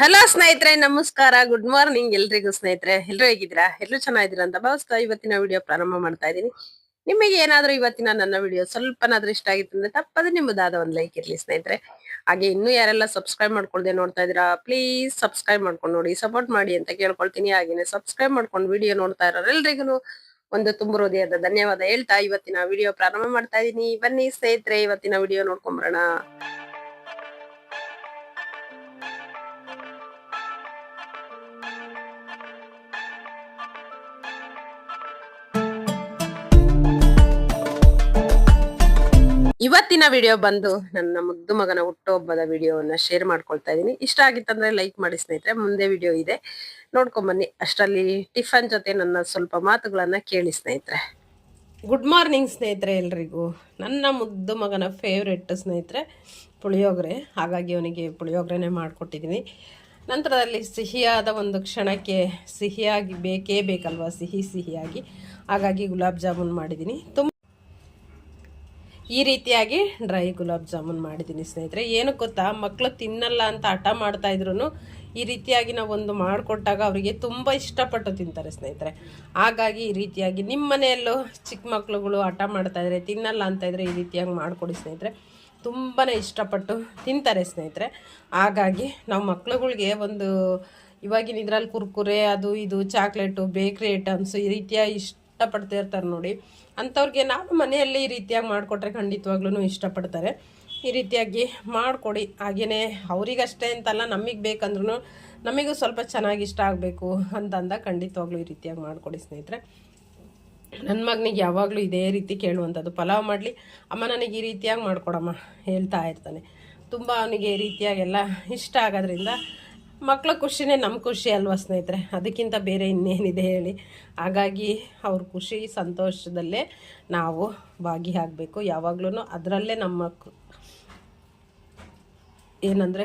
Hello ಸ್ನೇಹಿತರೆ, ನಮಸ್ಕಾರ. Good morning ಎಲ್ರಿಗೂ ಸ್ನೇಹಿತರೆ. ಎಲ್ಲರೂ ಹೇಗಿದ್ದೀರಾ? ಎಲ್ಲರೂ ಚೆನ್ನಾಗಿದ್ದೀರಾ ಅಂತ ಭಾವಿಸ್ತಾ ಇವತ್ತಿನ ವಿಡಿಯೋ ಪ್ರಾರಂಭ ಮಾಡ್ತಾ ಇದ್ದೀನಿ. ನಿಮಗೆ ಏನಾದರೂ ಇವತ್ತಿನ ನನ್ನ ವಿಡಿಯೋ ಸ್ವಲ್ಪನಾದ್ರೂ ಇಷ್ಟ ಆಗಿತ್ತು ಅಂದ್ರೆ ತಪ್ಪದೆ ನಿಮ್ಮದಾದ ಒಂದು ಲೈಕ್ ಇರ್ಲಿ ಸ್ನೇಹಿತರೆ. ಹಾಗೆ ಇನ್ನೂ ಯಾರೆಲ್ಲ ಸಬ್ಸ್ಕ್ರೈಬ್ ಮಾಡ್ಕೊಳ್ದೆ ನೋಡ್ತಾ ಇದ್ದೀರಾ ಪ್ಲೀಸ್ ಸಬ್ಸ್ಕ್ರೈಬ್ ಮಾಡ್ಕೊಂಡು ನೋಡಿ ಸಪೋರ್ಟ್ ಮಾಡಿ ಅಂತ ಕೇಳ್ಕೊಳ್ತೀನಿ. ಹಾಗೇನೆ ಸಬ್ಸ್ಕ್ರೈಬ್ ಮಾಡ್ಕೊಂಡು ವಿಡಿಯೋ ನೋಡ್ತಾ ಇರೋರೆಲ್ರಿಗೂ ಒಂದು ತುಂಬ ಹೃದಯದ ಧನ್ಯವಾದ ಹೇಳ್ತಾ ಇವತ್ತಿನ ವಿಡಿಯೋ ಪ್ರಾರಂಭ ಮಾಡ್ತಾ ಇದ್ದೀನಿ. ಬನ್ನಿ ಸ್ನೇಹಿತರೆ, ಇವತ್ತಿನ ವಿಡಿಯೋ ನೋಡ್ಕೊಂಬರೋಣ. ಇವತ್ತಿನ ವಿಡಿಯೋ ಬಂದು ನನ್ನ ಮುದ್ದು ಮಗನ ಹುಟ್ಟುಹಬ್ಬದ ವಿಡಿಯೋವನ್ನ ಶೇರ್ ಮಾಡ್ಕೊಳ್ತಾ ಇದ್ದೀನಿ. ಇಷ್ಟ ಆಗಿತ್ತಂದ್ರೆ ಲೈಕ್ ಮಾಡಿ ಸ್ನೇಹಿತರೆ, ಮುಂದೆ ವಿಡಿಯೋ ಇದೆ. ನೋಡ್ಕೊಂಬನ್ನಿ ಅಷ್ಟರಲ್ಲಿ ಟಿಫನ್ ಜೊತೆ ನನ್ನ ಸ್ವಲ್ಪ ಮಾತುಗಳನ್ನ ಕೇಳಿ ಸ್ನೇಹಿತರೆ. ಗುಡ್ ಮಾರ್ನಿಂಗ್ ಸ್ನೇಹಿತರೆ ಎಲ್ರಿಗೂ. ನನ್ನ ಮುದ್ದು ಮಗನ ಫೇವ್ರೆಟ್ ಸ್ನೇಹಿತರೆ ಪುಳಿಯೋಗರೆ. ಹಾಗಾಗಿ ಅವನಿಗೆ ಪುಳಿಯೋಗರೆನೇ ಮಾಡಿಕೊಟ್ಟಿದ್ದೀನಿ. ನಂತರದಲ್ಲಿ ಸಿಹಿಯಾದ ಒಂದು ಕ್ಷಣಕ್ಕೆ ಸಿಹಿಯಾಗಿ ಬೇಕೇ ಬೇಕಲ್ವಾ? ಸಿಹಿ ಸಿಹಿಯಾಗಿ. ಹಾಗಾಗಿ ಗುಲಾಬ್ ಜಾಮೂನ್ ಮಾಡಿದ್ದೀನಿ. ತುಂಬ ಈ ರೀತಿಯಾಗಿ ಡ್ರೈ ಗುಲಾಬ್ ಜಾಮೂನ್ ಮಾಡಿದ್ದೀನಿ ಸ್ನೇಹಿತರೆ. ಏನು ಗೊತ್ತಾ? ಮಕ್ಕಳು ತಿನ್ನಲ್ಲ ಅಂತ ಹಠ ಮಾಡ್ತಾ ಇದ್ರು ಈ ರೀತಿಯಾಗಿ ನಾವು ಒಂದು ಮಾಡಿಕೊಟ್ಟಾಗ ಅವರಿಗೆ ತುಂಬ ಇಷ್ಟಪಟ್ಟು ತಿಂತಾರೆ ಸ್ನೇಹಿತರೆ. ಹಾಗಾಗಿ ಈ ರೀತಿಯಾಗಿ ನಿಮ್ಮ ಮನೆಯಲ್ಲೂ ಚಿಕ್ಕ ಮಕ್ಕಳುಗಳು ಹಠ ಮಾಡ್ತಾ ಇದ್ರೆ, ತಿನ್ನಲ್ಲ ಅಂತ ಇದ್ರೆ ಈ ರೀತಿಯಾಗಿ ಮಾಡಿಕೊಡಿ ಸ್ನೇಹಿತರೆ. ತುಂಬಾ ಇಷ್ಟಪಟ್ಟು ತಿಂತಾರೆ ಸ್ನೇಹಿತರೆ. ಹಾಗಾಗಿ ನಾವು ಮಕ್ಳುಗಳಿಗೆ ಒಂದು ಇವಾಗಿನ ಇದರಲ್ಲಿ ಕುರ್ಕುರೆ, ಅದು ಇದು, ಚಾಕ್ಲೇಟು, ಬೇಕ್ರಿ ಐಟಮ್ಸ್ ಈ ರೀತಿಯ ಇಷ್ಟಪಡ್ತಾ ಇರ್ತಾರೆ ನೋಡಿ. ಅಂಥವ್ರಿಗೆ ನಾವು ಮನೆಯಲ್ಲಿ ಈ ರೀತಿಯಾಗಿ ಮಾಡಿಕೊಟ್ರೆ ಖಂಡಿತವಾಗ್ಲೂ ಇಷ್ಟಪಡ್ತಾರೆ. ಈ ರೀತಿಯಾಗಿ ಮಾಡಿಕೊಡಿ. ಹಾಗೆಯೇ ಅವರಿಗಷ್ಟೇ ಅಂತಲ್ಲ, ನಮಗೆ ಬೇಕಂದ್ರೂ ನಮಗೂ ಸ್ವಲ್ಪ ಚೆನ್ನಾಗಿ ಇಷ್ಟ ಆಗಬೇಕು ಅಂತಂದ ಖಂಡಿತವಾಗ್ಲೂ ಈ ರೀತಿಯಾಗಿ ಮಾಡಿಕೊಡಿ ಸ್ನೇಹಿತರೆ. ನನ್ನ ಮಗನಿಗೆ ಯಾವಾಗಲೂ ಇದೇ ರೀತಿ ಕೇಳುವಂಥದ್ದು ಪಲಾವ್ ಮಾಡಲಿ, ಅಮ್ಮ ನನಗೆ ಈ ರೀತಿಯಾಗಿ ಮಾಡ್ಕೊಡಮ್ಮ ಹೇಳ್ತಾ ಇರ್ತಾನೆ. ತುಂಬ ಅವನಿಗೆ ಈ ರೀತಿಯಾಗೆಲ್ಲ ಇಷ್ಟ ಆಗೋದ್ರಿಂದ ಮಕ್ಕಳ ಖುಷಿನೇ ನಮ್ಮ ಖುಷಿ ಅಲ್ವಾ ಸ್ನೇಹಿತರೆ? ಅದಕ್ಕಿಂತ ಬೇರೆ ಇನ್ನೇನಿದೆ ಹೇಳಿ. ಹಾಗಾಗಿ ಅವ್ರ ಖುಷಿ ಸಂತೋಷದಲ್ಲೇ ನಾವು ಭಾಗಿಯಾಗಬೇಕು ಯಾವಾಗಲೂ ಅದರಲ್ಲೇ ನಮ್ಮ ಏನಂದರೆ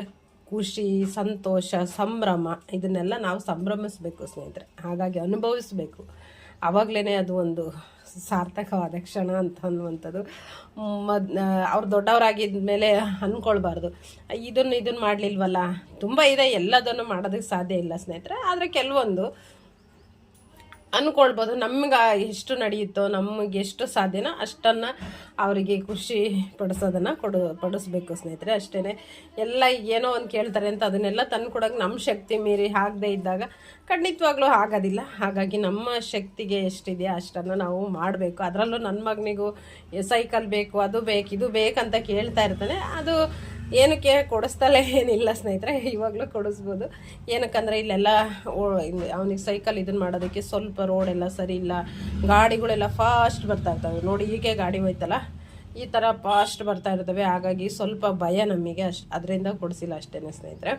ಖುಷಿ, ಸಂತೋಷ, ಸಂಭ್ರಮ ಇದನ್ನೆಲ್ಲ ನಾವು ಸಂಭ್ರಮಿಸಬೇಕು ಸ್ನೇಹಿತರೆ. ಹಾಗಾಗಿ ಅನುಭವಿಸಬೇಕು. ಆವಾಗಲೇ ಅದು ಒಂದು ಸಾರ್ಥಕವಾದ ಕ್ಷಣ ಅಂತ ಅನ್ನುವಂಥದ್ದು. ಮದ್ ಅವ್ರು ದೊಡ್ಡವರಾಗಿದ್ದ ಮೇಲೆ ಅಂದ್ಕೊಳ್ಬಾರ್ದು ಇದನ್ನು ಇದನ್ನು ಮಾಡಲಿಲ್ವಲ್ಲ? ತುಂಬ ಇದೆ, ಎಲ್ಲದನ್ನು ಮಾಡೋದಕ್ಕೆ ಸಾಧ್ಯ ಇಲ್ಲ ಸ್ನೇಹಿತರೆ. ಆದರೆ ಕೆಲವೊಂದು ಅನ್ಕೊಳ್ಬೋದು. ನಮ್ಗೆ ಎಷ್ಟು ನಡೆಯುತ್ತೋ ನಮಗೆ ಎಷ್ಟು ಸಾಧ್ಯನೋ ಅಷ್ಟನ್ನು ಅವರಿಗೆ ಖುಷಿ ಪಡಿಸೋದನ್ನು ಕೊಡು, ಪಡಿಸ್ಬೇಕು ಸ್ನೇಹಿತರೆ ಅಷ್ಟೇ ಎಲ್ಲ ಏನೋ ಒಂದು ಕೇಳ್ತಾರೆ ಅಂತ ಅದನ್ನೆಲ್ಲ ತಂದು ಕೊಡೋಕೆ ನಮ್ಮ ಶಕ್ತಿ ಮೀರಿ ಆಗದೆ ಇದ್ದಾಗ ಖಂಡಿತವಾಗ್ಲೂ ಆಗೋದಿಲ್ಲ. ಹಾಗಾಗಿ ನಮ್ಮ ಶಕ್ತಿಗೆ ಎಷ್ಟಿದೆಯೋ ಅಷ್ಟನ್ನು ನಾವು ಮಾಡಬೇಕು. ಅದರಲ್ಲೂ ನನ್ನ ಮಗನಿಗೂ ಸೈಕಲ್ ಬೇಕು, ಅದು ಬೇಕು, ಇದು ಬೇಕಂತ ಕೇಳ್ತಾ ಇರ್ತಾನೆ. ಅದು ಏನಕ್ಕೆ ಕೊಡಿಸ್ತಲೇ ಏನಿಲ್ಲ ಸ್ನೇಹಿತರೆ, ಇವಾಗಲೂ ಕೊಡಿಸ್ಬೋದು. ಏನಕ್ಕಂದ್ರೆ ಇಲ್ಲೆಲ್ಲ ಅವನಿಗೆ ಸೈಕಲ್ ಇದನ್ನು ಮಾಡೋದಕ್ಕೆ ಸ್ವಲ್ಪ ರೋಡ್ ಎಲ್ಲ ಸರಿ ಇಲ್ಲ. ಗಾಡಿಗಳೆಲ್ಲ ಫಾಸ್ಟ್ ಬರ್ತಾ ಇರ್ತವೆ. ನೋಡಿ, ಹೀಗೆ ಗಾಡಿ ಹೋಯ್ತಲ್ಲ, ಈ ಥರ ಫಾಸ್ಟ್ ಬರ್ತಾ ಇರ್ತವೆ. ಹಾಗಾಗಿ ಸ್ವಲ್ಪ ಭಯ ನಮಗೆ ಅಷ್ಟು, ಅದರಿಂದ ಕೊಡಿಸಿಲ್ಲ ಅಷ್ಟೇ ಸ್ನೇಹಿತರೆ.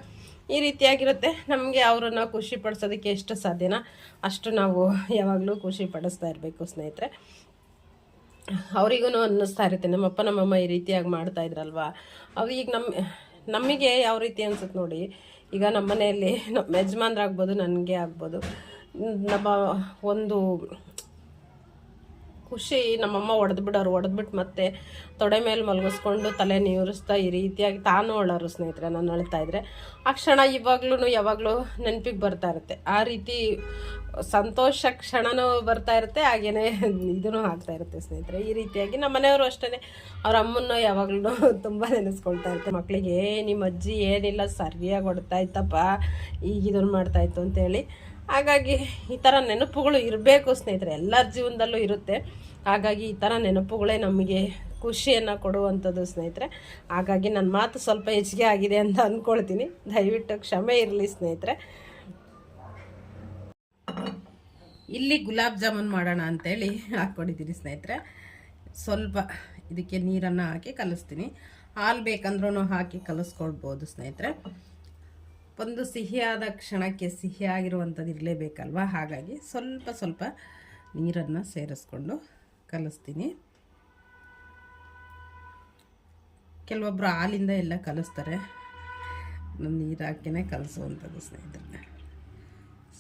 ಈ ರೀತಿಯಾಗಿರುತ್ತೆ ನಮಗೆ ಅವರನ್ನು ಖುಷಿ ಪಡಿಸೋದಕ್ಕೆ ಎಷ್ಟು ಸಾಧ್ಯನೋ ಅಷ್ಟು ನಾವು ಯಾವಾಗಲೂ ಖುಷಿ ಪಡಿಸ್ತಾ ಇರಬೇಕು ಸ್ನೇಹಿತರೆ. ಅವರಿಗೂ ಅನ್ನಿಸ್ತಾ ಇರುತ್ತೆ. ನಮ್ಮಪ್ಪ, ನಮ್ಮಮ್ಮ ಈ ರೀತಿಯಾಗಿ ಮಾಡ್ತಾ ಇದ್ರಲ್ವಾ? ಅವು ಈಗ ನಮ್ಮ ನಮಗೆ ಯಾವ ರೀತಿ ಅನ್ಸುತ್ತೆ ನೋಡಿ, ಈಗ ನಮ್ಮ ಮನೆಯಲ್ಲಿ ನಮ್ಮ ಯಜಮಾನ್ರಾಗ್ಬೋದು, ನನಗೆ ಆಗ್ಬೋದು. ನಮ್ಮ ಒಂದು ಖುಷಿ, ನಮ್ಮಮ್ಮ ಒಡೆದು ಬಿಡೋರು ಹೊಡೆದ್ಬಿಟ್ಟು ಮತ್ತೆ ತೊಡೆ ಮೇಲೆ ಮಲಗಿಸ್ಕೊಂಡು ತಲೆ ನೀರಿಸ್ತಾ ಈ ರೀತಿಯಾಗಿ ತಾನು ಅಳೋರು ಸ್ನೇಹಿತರೆ ನಾನು ಅಳ್ತಾ ಇದ್ರೆ. ಆ ಕ್ಷಣ ಇವಾಗ್ಲೂ ಯಾವಾಗಲೂ ನೆನಪಿಗೆ ಬರ್ತಾ ಇರುತ್ತೆ. ಆ ರೀತಿ ಸಂತೋಷ ಕ್ಷಣನೂ ಬರ್ತಾ ಇರುತ್ತೆ, ಹಾಗೇನೆ ಇದೂ ಆಗ್ತಾ ಇರುತ್ತೆ ಸ್ನೇಹಿತರೆ. ಈ ರೀತಿಯಾಗಿ ನಮ್ಮ ಮನೆಯವರು ಅಷ್ಟೇ ಅವ್ರ ಅಮ್ಮನ್ನ ಯಾವಾಗಲೂ ತುಂಬ ನೆನೆಸ್ಕೊಳ್ತಾ ಇರ್ತಾರೆ. ಮಕ್ಕಳಿಗೆ ನಿಮ್ಮ ಅಜ್ಜಿ ಏನಿಲ್ಲ, ಸರಿಯಾಗಿ ಹೊಡ್ತಾ ಇತ್ತಪ್ಪ ಈಗ ಇದನ್ನು ಮಾಡ್ತಾ ಇತ್ತು ಅಂತೇಳಿ. ಹಾಗಾಗಿ ಈ ಥರ ನೆನಪುಗಳು ಇರಬೇಕು ಸ್ನೇಹಿತರೆ, ಎಲ್ಲರ ಜೀವನದಲ್ಲೂ ಇರುತ್ತೆ. ಹಾಗಾಗಿ ಈ ಥರ ನೆನಪುಗಳೇ ನಮಗೆ ಖುಷಿಯನ್ನು ಕೊಡುವಂಥದ್ದು ಸ್ನೇಹಿತರೆ. ಹಾಗಾಗಿ ನನ್ನ ಮಾತು ಸ್ವಲ್ಪ ಹೆಚ್ಚಿಗೆ ಆಗಿದೆ ಅಂತ ಅಂದ್ಕೊಳ್ತೀನಿ ದಯವಿಟ್ಟು ಕ್ಷಮೆ ಇರಲಿ ಸ್ನೇಹಿತರೆ. ಇಲ್ಲಿ ಗುಲಾಬ್ ಜಾಮೂನ್ ಮಾಡೋಣ ಅಂತೇಳಿ ಹಾಕ್ಕೊಂಡಿದ್ದೀನಿ ಸ್ನೇಹಿತರೆ. ಸ್ವಲ್ಪ ಇದಕ್ಕೆ ನೀರನ್ನು ಹಾಕಿ ಕಲಿಸ್ತೀನಿ. ಹಾಲು ಬೇಕಂದ್ರೂ ಹಾಕಿ ಕಲಿಸ್ಕೊಳ್ಬೋದು ಸ್ನೇಹಿತರೆ. ಒಂದು ಸಿಹಿಯಾದ ಕ್ಷಣಕ್ಕೆ ಸಿಹಿಯಾಗಿರುವಂಥದ್ದು ಇರಲೇಬೇಕಲ್ವ? ಹಾಗಾಗಿ ಸ್ವಲ್ಪ ಸ್ವಲ್ಪ ನೀರನ್ನು ಸೇರಿಸ್ಕೊಂಡು ಕಲಿಸ್ತೀನಿ. ಕೆಲವೊಬ್ಬರು ಹಾಲಿಂದ ಎಲ್ಲ ಕಲಿಸ್ತಾರೆ. ನಾನು ನೀರು ಹಾಕಿನೇ ಕಲಿಸುವಂಥದ್ದು ಸ್ನೇಹಿತರೆ.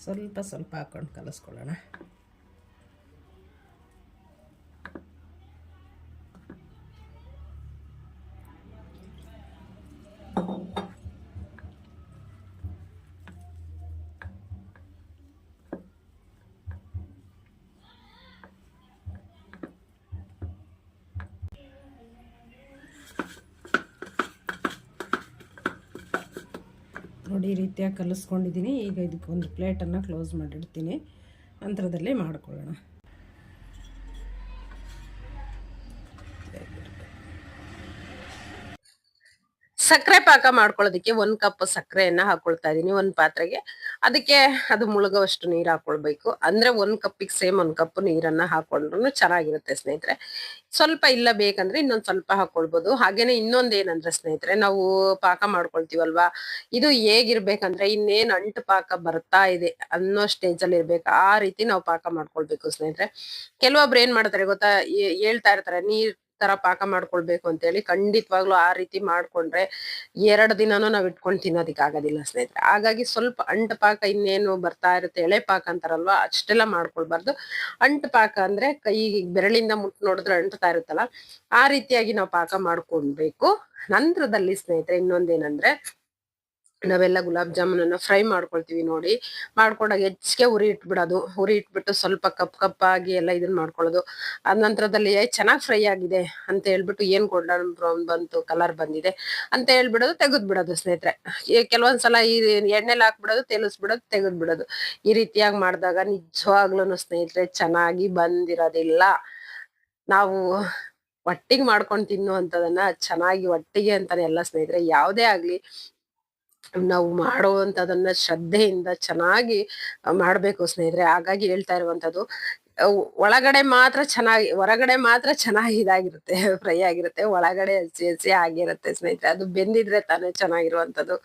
ಸ್ವಲ್ಪ ಸ್ವಲ್ಪ ಹಾಕ್ಕೊಂಡು ಕಲಿಸ್ಕೊಳ್ಳೋಣ. ನೋಡಿ ಈ ರೀತಿಯಾಗಿ ಕಲಿಸ್ಕೊಂಡಿದ್ದೀನಿ. ಈಗ ಇದಕ್ಕೆ ಒಂದು ಪ್ಲೇಟನ್ನು ಕ್ಲೋಸ್ ಮಾಡಿಡ್ತೀನಿ. ನಂತರದಲ್ಲಿ ಮಾಡ್ಕೊಳ್ಳೋಣ. ಸಕ್ಕರೆ ಪಾಕ ಮಾಡ್ಕೊಳ್ಳೋದಕ್ಕೆ ಒಂದು ಕಪ್ ಸಕ್ಕರೆಯನ್ನು ಹಾಕ್ಕೊಳ್ತಾ ಇದ್ದೀನಿ ಒಂದು ಪಾತ್ರೆಗೆ ಅದಕ್ಕೆ ಅದು ಮುಳುಗುವಷ್ಟು ನೀರ್ ಹಾಕೊಳ್ಬೇಕು. ಅಂದ್ರೆ ಒಂದ್ ಕಪ್ಪಿಗೆ ಸೇಮ್ ಒಂದ್ ಕಪ್ ನೀರನ್ನ ಹಾಕೊಂಡ್ರು ಚೆನ್ನಾಗಿರುತ್ತೆ ಸ್ನೇಹಿತರೆ. ಸ್ವಲ್ಪ ಇಲ್ಲ ಬೇಕಂದ್ರೆ ಇನ್ನೊಂದ್ ಸ್ವಲ್ಪ ಹಾಕೊಳ್ಬೋದು. ಹಾಗೇನೆ ಇನ್ನೊಂದ್ ಏನಂದ್ರೆ ಸ್ನೇಹಿತರೆ, ನಾವು ಪಾಕ ಮಾಡ್ಕೊಳ್ತೀವಲ್ವಾ? ಇದು ಹೇಗಿರ್ಬೇಕಂದ್ರೆ ಇನ್ನೇನ್ ಅಂಟು ಪಾಕ ಬರ್ತಾ ಇದೆ ಅನ್ನೋ ಸ್ಟೇಜ್ ಅಲ್ಲಿ ಇರ್ಬೇಕು. ಆ ರೀತಿ ನಾವು ಪಾಕ ಮಾಡ್ಕೊಳ್ಬೇಕು ಸ್ನೇಹಿತರೆ. ಕೆಲವೊಬ್ರು ಏನ್ ಮಾಡ್ತಾರೆ ಗೊತ್ತಾ? ಹೇಳ್ತಾ ಇರ್ತಾರೆ, ನೀರ್ ತರ ಪಾಕ ಮಾಡ್ಕೊಳ್ಬೇಕು ಅಂತ ಹೇಳಿ ಖಂಡಿತವಾಗ್ಲೂ ಆ ರೀತಿ ಮಾಡ್ಕೊಂಡ್ರೆ ಎರಡು ದಿನಾನು ನಾವ್ ಇಟ್ಕೊಂಡ್ ತಿನ್ನೋದಿಕ್ ಆಗೋದಿಲ್ಲ ಸ್ನೇಹಿತರೆ. ಹಾಗಾಗಿ ಸ್ವಲ್ಪ ಅಂಟ ಪಾಕ ಇನ್ನೇನು ಬರ್ತಾ ಇರುತ್ತೆ, ಎಳೆ ಪಾಕ ಅಂತಾರಲ್ವಾ ಅಷ್ಟೆಲ್ಲ ಮಾಡ್ಕೊಳ್ಬಾರ್ದು. ಅಂಟ ಪಾಕ ಅಂದ್ರೆ ಕೈ ಬೆರಳಿಂದ ಮುಟ್ ನೋಡಿದ್ರೆ ಅಂಟ್ತಾ ಇರುತ್ತಲ್ಲ, ಆ ರೀತಿಯಾಗಿ ನಾವು ಪಾಕ ಮಾಡ್ಕೊಳ್ಬೇಕು. ನಂತರದಲ್ಲಿ ಸ್ನೇಹಿತರೆ ಇನ್ನೊಂದೇನಂದ್ರೆ ನಾವೆಲ್ಲ ಗುಲಾಬ್ ಜಾಮೂನ್ ಅನ್ನ ಫ್ರೈ ಮಾಡ್ಕೊಳ್ತೀವಿ ನೋಡಿ. ಮಾಡ್ಕೊಂಡಾಗ ಹೆಚ್ಚಿಗೆ ಉರಿ ಇಟ್ಬಿಡೋದು. ಉರಿ ಇಟ್ಬಿಟ್ಟು ಸ್ವಲ್ಪ ಕಪ್ ಕಪ್ಪಾಗಿ ಎಲ್ಲ ಇದನ್ನ ಮಾಡ್ಕೊಳ್ಳೋದು. ಅದ ನಂತರದಲ್ಲಿ ಚೆನ್ನಾಗಿ ಫ್ರೈ ಆಗಿದೆ ಅಂತ ಹೇಳ್ಬಿಟ್ಟು ಏನ್ ಗೋಲ್ಡನ್ ಬ್ರೌನ್ ಬಂತು, ಕಲರ್ ಬಂದಿದೆ ಅಂತ ಹೇಳ್ಬಿಡೋದು ತೆಗೆದ್ ಬಿಡೋದು ಸ್ನೇಹಿತರೆ ಕೆಲವೊಂದ್ಸಲ ಈ ಎಣ್ಣೆಲಿ ಹಾಕ್ಬಿಡೋದು ತೆಲಸ್ಬಿಡೋದು ತೆಗೆದ್ ಬಿಡೋದು ಈ ರೀತಿಯಾಗಿ ಮಾಡಿದಾಗ ನಿಜವಾಗ್ಲೂ ಸ್ನೇಹಿತರೆ ಚೆನ್ನಾಗಿ ಬಂದಿರೋದಿಲ್ಲ. ನಾವು ಒಟ್ಟಿಗೆ ಮಾಡ್ಕೊಂಡು ತಿನ್ನುವಂಥದನ್ನ ಚೆನ್ನಾಗಿ ಒಟ್ಟಿಗೆ ಅಂತಾನೆ ಎಲ್ಲ ಸ್ನೇಹಿತರೆ, ಯಾವುದೇ ಆಗ್ಲಿ ನಾವು ಮಾಡುವಂತದನ್ನ ಶ್ರದ್ಧೆಯಿಂದ ಚೆನ್ನಾಗಿ ಮಾಡಬೇಕು ಸ್ನೇಹಿತರೆ. ಹಾಗಾಗಿ ಹೇಳ್ತಾ ಇರುವಂತದ್ದು ಒಳಗಡೆ ಮಾತ್ರ ಚೆನ್ನಾಗಿ, ಹೊರಗಡೆ ಮಾತ್ರ ಚೆನ್ನಾಗಿ ಇದಾಗಿರುತ್ತೆ, ಫ್ರೈ ಆಗಿರುತ್ತೆ, ಒಳಗಡೆ ಹಸಿ ಹಸಿ ಆಗಿರುತ್ತೆ ಸ್ನೇಹಿತರೆ. ಅದು ಬೆಂದಿದ್ರೆ ತಾನೇ ಚೆನ್ನಾಗಿರುವಂಥದ್ದು.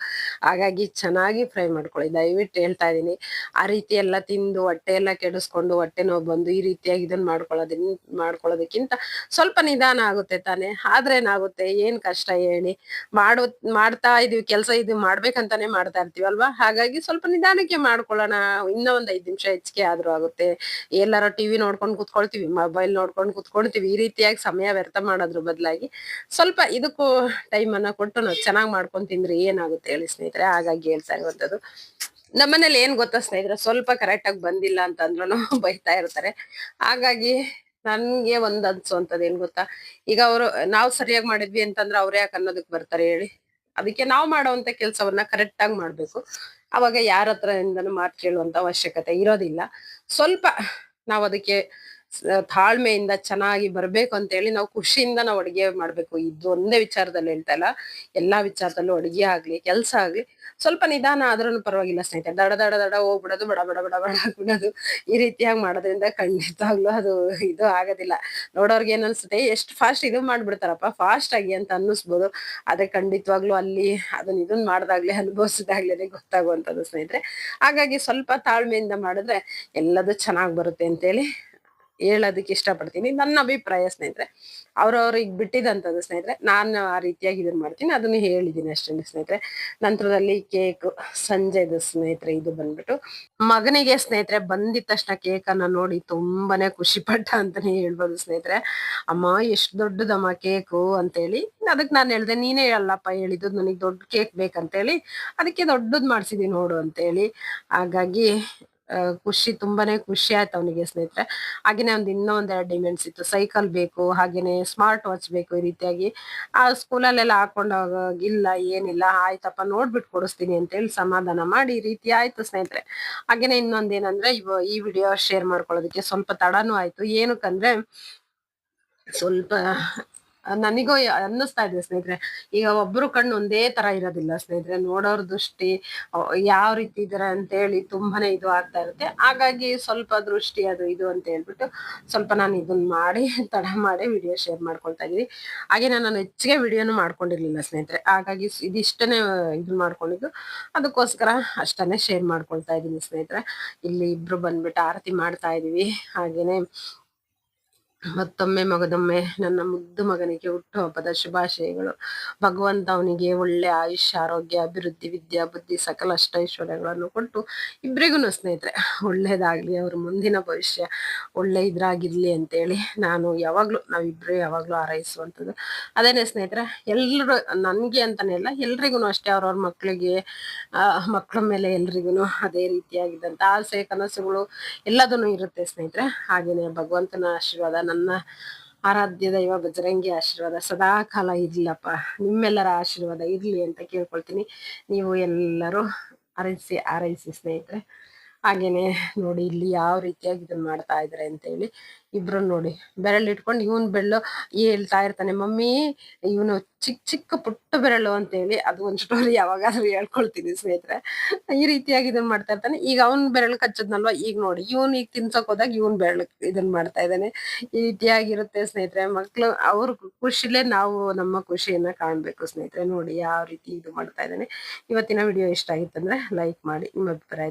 ಹಾಗಾಗಿ ಚೆನ್ನಾಗಿ ಫ್ರೈ ಮಾಡ್ಕೊಳ್ಳಿ. ದಯವಿಟ್ಟು ಹೇಳ್ತಾ ಇದೀನಿ ಆ ರೀತಿ ಎಲ್ಲ ತಿಂದು, ಹೊಟ್ಟೆ ಎಲ್ಲ ಕೆಡಿಸ್ಕೊಂಡು, ಹೊಟ್ಟೆ ನೋವು ಬಂದು ಈ ರೀತಿಯಾಗಿ ಇದನ್ನ ಮಾಡ್ಕೊಳ್ಳೋದಿನ್, ಮಾಡ್ಕೊಳ್ಳೋದಕ್ಕಿಂತ ಸ್ವಲ್ಪ ನಿಧಾನ ಆಗುತ್ತೆ ತಾನೇ. ಆದ್ರೆ ಏನಾಗುತ್ತೆ? ಏನ್ ಕಷ್ಟ ಹೇಳಿ? ಮಾಡೋ, ಮಾಡ್ತಾ ಇದೀವಿ, ಕೆಲಸ ಇದು ಮಾಡ್ಬೇಕಂತಾನೆ ಮಾಡ್ತಾ ಇರ್ತೀವಲ್ವಾ ಹಾಗಾಗಿ ಸ್ವಲ್ಪ ನಿಧಾನಕ್ಕೆ ಮಾಡ್ಕೊಳ್ಳೋಣ. ಇನ್ನೂ ಒಂದ್ ಐದ್ ನಿಮಿಷ ಹೆಚ್ಚಿಗೆ ಆದ್ರೂ ಆಗುತ್ತೆ. ಎಲ್ಲಾರ ಟಿವಿ ನೋಡ್ಕೊಂಡು ಕುತ್ಕೊಳ್ತೀವಿ ಮೊಬೈಲ್ ನೋಡ್ಕೊಂಡು ಕುತ್ಕೊಳ್ತೀವಿ, ಈ ರೀತಿಯಾಗಿ ಸಮಯ ವ್ಯರ್ಥ ಮಾಡೋದ್ರ ಬದಲಾಗಿ ಸ್ವಲ್ಪ ಇದಕ್ಕೂ ಟೈಮ್ ಅನ್ನ ಕೊಟ್ಟು ನಾವು ಚೆನ್ನಾಗಿ ಮಾಡ್ಕೊಂಡು ತಿಂದ್ರೆ ಏನಾಗುತ್ತೆ ಹೇಳಿ ಸ್ನೇಹಿತರೆ? ಹಾಗಾಗಿ ಹೇಳ್ತಾ ಇರುವಂತದ್ದು. ನಮ್ಮನೇಲಿ ಏನ್ ಗೊತ್ತಾ ಸ್ನೇಹಿತರೆ? ಸ್ವಲ್ಪ ಕರೆಕ್ಟ್ ಆಗಿ ಬಂದಿಲ್ಲ ಅಂತಂದ್ರೂ ಬೈತಾ ಇರ್ತಾರೆ. ಹಾಗಾಗಿ ನನ್ಗೆ ಒಂದ್ ಅನ್ಸುವಂತದ್ ಏನ್ ಗೊತ್ತಾ? ಈಗ ಅವರು ನಾವು ಸರಿಯಾಗಿ ಮಾಡಿದ್ವಿ ಅಂತಂದ್ರೆ ಅವ್ರು ಯಾಕೆ ಅನ್ನೋದಕ್ ಬರ್ತಾರೆ ಹೇಳಿ? ಅದಕ್ಕೆ ನಾವು ಮಾಡುವಂತ ಕೆಲಸವನ್ನ ಕರೆಕ್ಟ್ ಆಗಿ ಮಾಡ್ಬೇಕು. ಅವಾಗ ಯಾರ ಹತ್ರ ಮಾತು ಕೇಳುವಂತ ಅವಶ್ಯಕತೆ ಇರೋದಿಲ್ಲ. ಸ್ವಲ್ಪ ನಾವ್ ಅದಕ್ಕೆ ತಾಳ್ಮೆಯಿಂದ ಚೆನ್ನಾಗಿ ಬರ್ಬೇಕು ಅಂತ ಹೇಳಿ ನಾವು ಖುಷಿಯಿಂದ ನಾವು ಅಡಿಗೆ ಮಾಡ್ಬೇಕು. ಇದು ಒಂದೇ ವಿಚಾರದಲ್ಲಿ ಹೇಳ್ತಾ ಇಲ್ಲ. ಎಲ್ಲಾ ವಿಚಾರದಲ್ಲೂ ಅಡಿಗೆ ಆಗ್ಲಿ, ಕೆಲ್ಸ ಆಗ್ಲಿ, ಸ್ವಲ್ಪ ನಿಧಾನ ಆದ್ರೂ ಪರವಾಗಿಲ್ಲ ಸ್ನೇಹಿತರೆ. ದಡ ದಡ ದಡ ಹೋಗ್ಬಿಡೋದು, ಬಡ ಬಡ ಬಡ ಬಡ ಆಗ್ಬಿಡೋದು. ಈ ರೀತಿಯಾಗಿ ಮಾಡೋದ್ರಿಂದ ಖಂಡಿತವಾಗ್ಲೂ ಅದು ಇದು ಆಗೋದಿಲ್ಲ. ನೋಡೋರ್ಗೆ ಏನ್ ಅನ್ಸುತ್ತೆ, ಎಷ್ಟು ಫಾಸ್ಟ್ ಇದು ಮಾಡ್ಬಿಡ್ತಾರಪ್ಪ. ಫಾಸ್ಟ್ ಆಗಿ ಅಂತ ಅನ್ನಿಸ್ಬೋದು. ಆದ್ರೆ ಖಂಡಿತವಾಗ್ಲೂ ಅಲ್ಲಿ ಅದನ್ನ ಇದನ್ ಮಾಡ್ದಾಗ್ಲೇ ಅನುಭವಿಸಿದಾಗ್ಲೇ ಗೊತ್ತಾಗುವಂತದ್ದು ಸ್ನೇಹಿತರೆ. ಹಾಗಾಗಿ ಸ್ವಲ್ಪ ತಾಳ್ಮೆಯಿಂದ ಮಾಡಿದ್ರೆ ಎಲ್ಲದೂ ಚೆನ್ನಾಗ್ ಬರುತ್ತೆ ಅಂತೇಳಿ ಹೇಳೋದಕ್ಕೆ ಇಷ್ಟಪಡ್ತೀನಿ. ನನ್ನ ಅಭಿಪ್ರಾಯ ಸ್ನೇಹಿತರೆ ಅವ್ರವ್ರಿಗೆ ಬಿಟ್ಟಿದ್ದಂಥದ್ದು ಸ್ನೇಹಿತರೆ, ನಾನು ಆ ರೀತಿಯಾಗಿ ಇದನ್ನ ಮಾಡ್ತೀನಿ. ಅದನ್ನು ಹೇಳಿದ್ದೀನಿ ಅಷ್ಟೇ ಸ್ನೇಹಿತರೆ. ನಂತರದಲ್ಲಿ ಕೇಕ್ ಸಂಜೆದು ಸ್ನೇಹಿತರೆ, ಇದು ಬಂದ್ಬಿಟ್ಟು. ಮಗನಿಗೆ ಸ್ನೇಹಿತರೆ, ಬಂದಿದ ತಕ್ಷಣ ಕೇಕ್ ಅನ್ನ ನೋಡಿ ತುಂಬಾನೇ ಖುಷಿಪಟ್ಟ ಅಂತಾನೆ ಹೇಳ್ಬೋದು ಸ್ನೇಹಿತರೆ. ಅಮ್ಮ, ಎಷ್ಟು ದೊಡ್ಡದಮ್ಮ ಕೇಕು ಅಂತೇಳಿ. ಅದಕ್ಕೆ ನಾನು ಹೇಳ್ದೆ, ನೀನೇ ಹೇಳಲ್ಲಪ್ಪ ಹೇಳಿದ್ದು ನನಗೆ ದೊಡ್ಡ ಕೇಕ್ ಬೇಕಂತೇಳಿ. ಅದಕ್ಕೆ ದೊಡ್ಡದು ಮಾಡ್ಸಿದೀನಿ ನೋಡು ಅಂತೇಳಿ. ಹಾಗಾಗಿ ಖುಷಿ ತುಂಬಾನೇ ಖುಷಿ ಆಯ್ತು ಅವನಿಗೆ ಸ್ನೇಹಿತರೆ. ಹಾಗೇನೆ ಒಂದು ಇನ್ನೂ ಒಂದೆರಡು ಡಿಮ್ಯಾಂಡ್ಸ್ ಇತ್ತು. ಸೈಕಲ್ ಬೇಕು, ಹಾಗೇನೆ ಸ್ಮಾರ್ಟ್ ವಾಚ್ ಬೇಕು ಈ ರೀತಿಯಾಗಿ. ಆ ಸ್ಕೂಲಲ್ಲೆಲ್ಲ ಹಾಕೊಂಡಾಗ ಇಲ್ಲ, ಏನಿಲ್ಲ, ಆಯ್ತಪ್ಪ ನೋಡ್ಬಿಟ್ಟು ಕೊಡಿಸ್ತೀನಿ ಅಂತ ಹೇಳಿ ಸಮಾಧಾನ ಮಾಡಿ ಈ ರೀತಿ ಆಯ್ತು ಸ್ನೇಹಿತರೆ. ಹಾಗೇನೆ ಇನ್ನೊಂದೇನಂದ್ರೆ, ಇವ ಈ ವಿಡಿಯೋ ಶೇರ್ ಮಾಡ್ಕೊಳ್ಳೋದಕ್ಕೆ ಸ್ವಲ್ಪ ತಡನೂ ಆಯ್ತು. ಏನಕ್ಕಂದ್ರೆ, ಸ್ವಲ್ಪ ನನಗೂ ಅನ್ನಿಸ್ತಾ ಇದೆ ಸ್ನೇಹಿತರೆ. ಈಗ ಒಬ್ರು ಕಣ್ಣು ಒಂದೇ ತರ ಇರೋದಿಲ್ಲ ಸ್ನೇಹಿತರೆ. ನೋಡೋರ್ ದೃಷ್ಟಿ ಯಾವ ರೀತಿ ಇದಾರೆ ಅಂತ ಹೇಳಿ ತುಂಬಾನೇ ಇದು ಆಗ್ತಾ ಇರುತ್ತೆ. ಹಾಗಾಗಿ ಸ್ವಲ್ಪ ದೃಷ್ಟಿ ಅದು ಇದು ಅಂತ ಹೇಳ್ಬಿಟ್ಟು ಸ್ವಲ್ಪ ನಾನು ಇದನ್ನ ಮಾಡಿ, ತಡ ಮಾಡಿ ವಿಡಿಯೋ ಶೇರ್ ಮಾಡ್ಕೊಳ್ತಾ ಇದೀನಿ. ಹಾಗೆ ನಾನು ಹೆಚ್ಚಿಗೆ ವಿಡಿಯೋನು ಮಾಡ್ಕೊಂಡಿರ್ಲಿಲ್ಲ ಸ್ನೇಹಿತರೆ. ಹಾಗಾಗಿ ಇದಿಷ್ಟನೇ ಇದು ಮಾಡ್ಕೊಂಡಿದ್ದು. ಅದಕ್ಕೋಸ್ಕರ ಅಷ್ಟನ್ನೇ ಶೇರ್ ಮಾಡ್ಕೊಳ್ತಾ ಇದೀನಿ ಸ್ನೇಹಿತರೆ. ಇಲ್ಲಿ ಇಬ್ರು ಬಂದ್ಬಿಟ್ಟು ಆರತಿ ಮಾಡ್ತಾ ಇದೀವಿ. ಹಾಗೇನೆ ಮತ್ತೊಮ್ಮೆ ಮಗದೊಮ್ಮೆ ನನ್ನ ಮುದ್ದು ಮಗನಿಗೆ ಹುಟ್ಟುಹಬ್ಬದ ಶುಭಾಶಯಗಳು. ಭಗವಂತ ಅವನಿಗೆ ಒಳ್ಳೆ ಆಯುಷ್ಯ, ಆರೋಗ್ಯ, ಅಭಿವೃದ್ಧಿ, ವಿದ್ಯಾ, ಬುದ್ಧಿ, ಸಕಲ ಅಷ್ಟೈಶ್ವರ್ಯಗಳನ್ನು ಕೊಟ್ಟು ಇಬ್ಬರಿಗೂ ಸ್ನೇಹಿತರೆ ಒಳ್ಳೇದಾಗ್ಲಿ ಅವ್ರ ಮುಂದಿನ ಭವಿಷ್ಯ ಒಳ್ಳೆ ಇದ್ರಾಗಿರ್ಲಿ ಅಂತೇಳಿ ನಾನು ಯಾವಾಗ್ಲೂ, ನಾವಿಬ್ರು ಯಾವಾಗ್ಲೂ ಆರೈಸುವಂಥದ್ದು ಅದೇನೆ ಸ್ನೇಹಿತರೆ ಎಲ್ಲರೂ ನನಗೆ ಅಂತಾನೆ ಇಲ್ಲ ಎಲ್ರಿಗೂ ಅಷ್ಟೇ ಅವ್ರವ್ರ ಮಕ್ಕಳಿಗೆ ಮಕ್ಕಳ ಮೇಲೆ ಎಲ್ರಿಗೂ ಅದೇ ರೀತಿಯಾಗಿದ್ದಂತ ಆಸೆ, ಕನಸುಗಳು ಎಲ್ಲದನ್ನು ಇರುತ್ತೆ ಸ್ನೇಹಿತರೆ. ಹಾಗೇನೆ ಭಗವಂತನ ಆಶೀರ್ವಾದ ನನ್ನ ಆರಾಧ್ಯ ದೈವ ಬಜರಂಗಿ ಆಶೀರ್ವಾದ. ಸದಾ ಕಾಲ ಇರ್ಲಪ್ಪ. ನಿಮ್ಮೆಲ್ಲರ ಆಶೀರ್ವಾದ ಇರ್ಲಿ ಅಂತ ಕೇಳ್ಕೊಳ್ತೀನಿ. ನೀವು ಎಲ್ಲರೂ ಆರೈಸಿ ಆರೈಸಿ ಸ್ನೇಹಿತರೆ. ಹಾಗೇನೆ ನೋಡಿ ಇಲ್ಲಿ ಯಾವ ರೀತಿಯಾಗಿ ಇದನ್ನ ಮಾಡ್ತಾ ಇದಾರೆ ಅಂತ ಹೇಳಿ ಇಬ್ರು ನೋಡಿ ಬೆರಳು ಇಟ್ಕೊಂಡು ಇವನ್ ಬೆರಳು ಹೇಳ್ತಾ ಇರ್ತಾನೆ, ಮಮ್ಮಿ, ಇವನು ಚಿಕ್ಕ ಚಿಕ್ಕ ಪುಟ್ಟ ಬೆರಳು ಅಂತ ಹೇಳಿ ಅದು ಒಂದ್ ಸ್ಟೋರಿ ಯಾವಾಗಾದ್ರೂ ಹೇಳ್ಕೊಳ್ತೀನಿ ಸ್ನೇಹಿತರೆ. ಈ ರೀತಿಯಾಗಿ ಇದನ್ನ ಮಾಡ್ತಾ ಇರ್ತಾನೆ. ಈಗ ಅವ್ನ್ ಬೆರಳು ಕಚ್ಚದ್ನಲ್ವಾ? ಈಗ ನೋಡಿ, ಇವನ್ ಈಗ ತಿನ್ಸಕ್ ಹೋದಾಗ ಇವನ್ ಬೆರಳು ಇದನ್ನ ಮಾಡ್ತಾ ಇದ್ದಾನೆ ಈ ರೀತಿಯಾಗಿರುತ್ತೆ ಸ್ನೇಹಿತರೆ, ಮಕ್ಳು ಅವ್ರ ಖುಷಿಲೇ ನಾವು ನಮ್ಮ ಖುಷಿಯನ್ನ ಕಾಣ್ಬೇಕು ಸ್ನೇಹಿತರೆ. ನೋಡಿ ಯಾವ ರೀತಿ ಇದು ಮಾಡ್ತಾ ಇದ್ದಾನೆ ಇವತ್ತಿನ ವಿಡಿಯೋ ಇಷ್ಟ ಆಗಿತ್ತಂದ್ರೆ ಲೈಕ್ ಮಾಡಿ, ನಿಮ್ಮ ಅಭಿಪ್ರಾಯ